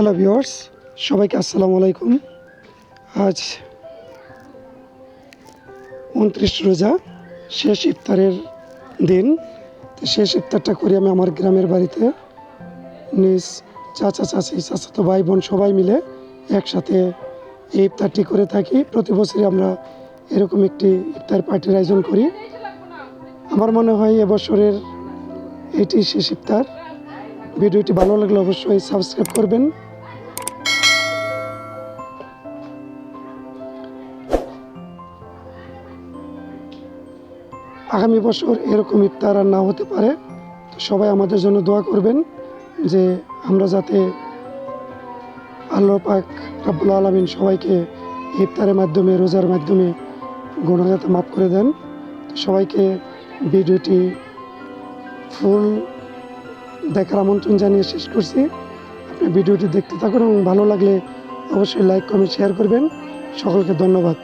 Hello viewers, সবাইকে আসসালামু আলাইকুম। আজ উনত্রিশ রোজা, শেষ ইফতারের দিন। তো শেষ ইফতারটা করি আমি আমার গ্রামের বাড়িতে। নিজ চাচা, চাচি, চাচাতো ভাই, বোন সবাই মিলে একসাথে এই ইফতারটি করে থাকি। প্রতি বছরই আমরা এরকম একটি ইফতার পার্টির আয়োজন করি। আমার মনে হয় এবছরের এটি শেষ ইফতার। ভিডিওটি ভালো লাগলে অবশ্যই সাবস্ক্রাইব করবেন। আগামী বছর এরকম ইফতার আর না হতে পারে, তো সবাই আমাদের জন্য দোয়া করবেন যে আমরা যাতে আল্লাহ পাক রাব্বুল আলমিন সবাইকে ইফতারের মাধ্যমে, রোজার মাধ্যমে গুণা মাফ করে দেন। সবাইকে ভিডিওটি ফুল দেখার আমন্ত্রণ জানিয়ে শেষ করছি। আপনি ভিডিওটি দেখতে থাকুন এবং ভালো লাগলে অবশ্যই লাইক, কমেন্ট, শেয়ার করবেন। সকলকে ধন্যবাদ।